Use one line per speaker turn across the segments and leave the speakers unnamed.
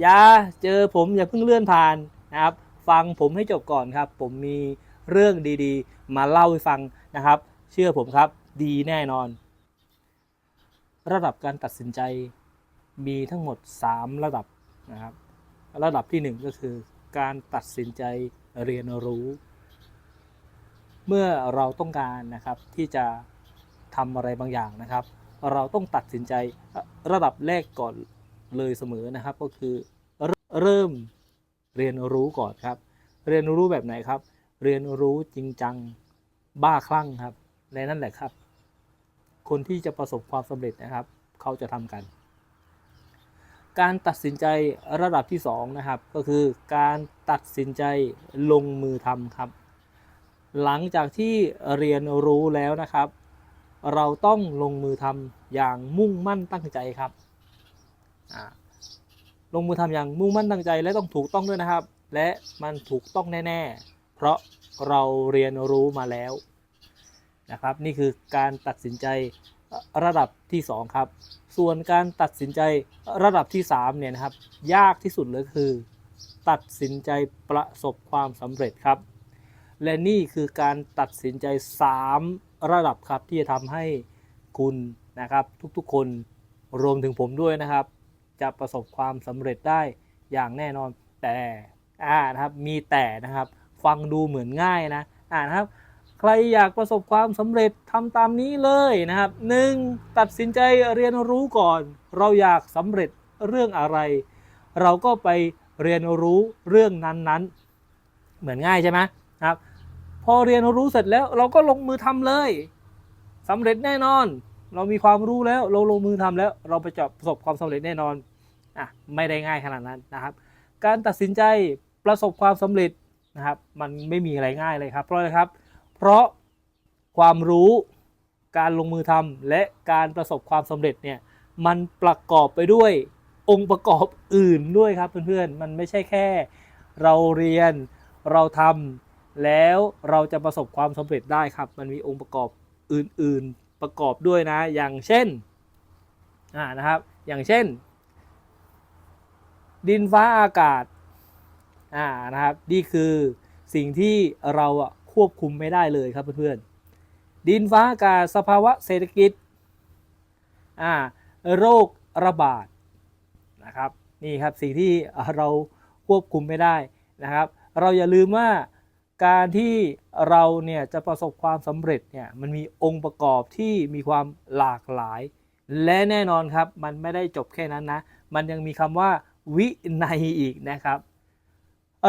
อย่าเจอผมอย่าเพิ่งเลื่อนผ่านนะครับ ฟังผมให้จบก่อนครับ ผมมีเรื่องดีๆ มาเล่าให้ฟังนะครับ เชื่อผมครับ ดีแน่นอน ระดับการตัดสินใจมีทั้งหมด 3 ระดับนะครับ ระดับที่ 1 ก็คือการตัดสินใจเรียนรู้ เมื่อเราต้องการนะครับที่จะทำอะไรบางอย่างนะครับ เราต้องตัดสินใจระดับแรกก่อน เลยเสมอนะครับ ก็คือเริ่มเรียนรู้ก่อนครับ เรียนรู้แบบไหนครับ เรียนรู้จริงจังบ้าคลั่งครับในนั่นแหละครับ คนที่จะประสบความสำเร็จนะครับ เขาจะทำกัน การตัดสินใจระดับที่2นะครับ ก็คือการตัดสินใจลงมือทำครับ หลังจากที่เรียนรู้แล้วนะครับ เราต้องลงมือทำอย่างมุ่งมั่นตั้งใจครับ ลงมือทำอย่างมุ่งมั่นตั้งใจและต้องถูกต้องด้วยนะครับ และมันถูกต้องแน่ ๆ เพราะเราเรียนรู้มาแล้วนะครับนี่คือการตัดสินใจระดับที่ 2 ครับ ส่วนการตัดสินใจระดับที่3เนี่ยนะครับยากที่สุดเลยคือ ตัดสินใจประสบความสำเร็จครับ และนี่คือการตัดสินใจ 3 ระดับครับที่จะทำให้คุณนะครับทุกๆคนรวมถึงผมด้วยนะครับ จะประสบความสำเร็จได้อย่างแน่นอนแต่อ่านะครับมีแต่นะครับ ฟังดูเหมือนง่ายนะอ่านะครับ ใครอยากประสบความสำเร็จทำตามนี้เลยนะครับ 1. ตัดสินใจเรียนรู้ก่อน เราอยากสำเร็จเรื่องอะไร เราก็ไปเรียนรู้เรื่องนั้นๆ เหมือนง่ายใช่ไหมครับ พอเรียนรู้เสร็จแล้วเราก็ลงมือทำเลยสำเร็จแน่นอน เรามีความรู้แล้วเราลงมือทำแล้ว เราไปจะประสบความสำเร็จแน่นอนอะไม่ได้ง่ายขนาดนั้นนะครับ การตัดสินใจประสบความสำเร็จนะครับ มันไม่มีอะไรง่ายเลยครับ เพราะอะไรครับ เพราะความรู้การลงมือทำและการประสบความสำเร็จเนี่ยมันประกอบไปด้วยองค์ประกอบอื่นด้วยครับเพื่อนๆ มันไม่ใช่แค่ เราเรียนเราทำแล้วเราจะประสบความสำเร็จได้ครับ มันมีองค์ประกอบอื่น ประกอบด้วยนะ อย่างเช่นอ่านะครับ อย่างเช่น ดินฟ้าอากาศอ่านะครับนี่คือสิ่งที่เราควบคุมไม่ได้เลยครับเพื่อนๆดินฟ้าอากาศสภาวะเศรษฐกิจอ่าโรคระบาดนะครับนี่ครับสิ่งที่เราควบคุมไม่ได้นะครับ เราอย่าลืมว่า การที่เราเนี่ยจะประสบความสำเร็จเนี่ยมันมีองค์ประกอบที่มีความหลากหลาย และแน่นอนครับมันไม่ได้จบแค่นั้นนะ มันยังมีคำว่าวินัยอีกนะครับ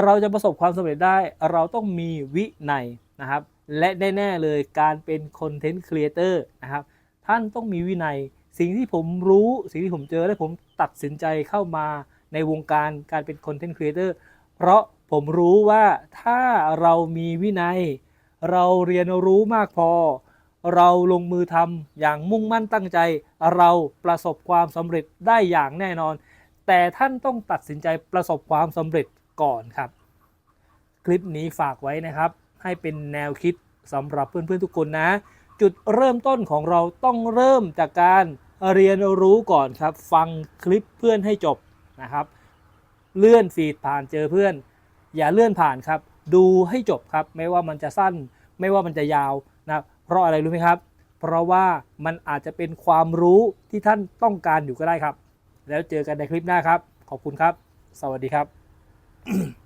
เราจะประสบความสำเร็จได้เราต้องมีวินัยนะครับ และแน่ๆเลยการเป็นคอนเทนต์ครีเอเตอร์นะครับท่านต้องมีวินัย สิ่งที่ผมรู้สิ่งที่ผมเจอและผมตัดสินใจเข้ามาในวงการการเป็นคอนเทนต์ครีเอเตอร์เพราะ ผมรู้ว่าถ้าเรามีวินัย เราเรียนรู้มากพอ เราลงมือทำอย่างมุ่งมั่นตั้งใจ เราประสบความสำเร็จได้อย่างแน่นอน แต่ท่านต้องตัดสินใจประสบความสำเร็จก่อนครับ คลิปนี้ฝากไว้นะครับ ให้เป็นแนวคิดสำหรับเพื่อนๆทุกคนนะ จุดเริ่มต้นของเราต้องเริ่มจากการเรียนรู้ก่อนครับ ฟังคลิปเพื่อนให้จบนะครับ เลื่อนฟีดผ่านเจอเพื่อน อย่าเลื่อนผ่านครับ ดูให้จบครับ ไม่ว่ามันจะสั้น ไม่ว่ามันจะยาวนะเพราะอะไรรู้ไหมครับ เพราะว่ามันอาจจะเป็นความรู้ที่ท่านต้องการอยู่ก็ได้ครับ แล้วเจอกันในคลิปหน้าครับ ขอบคุณครับ สวัสดีครับ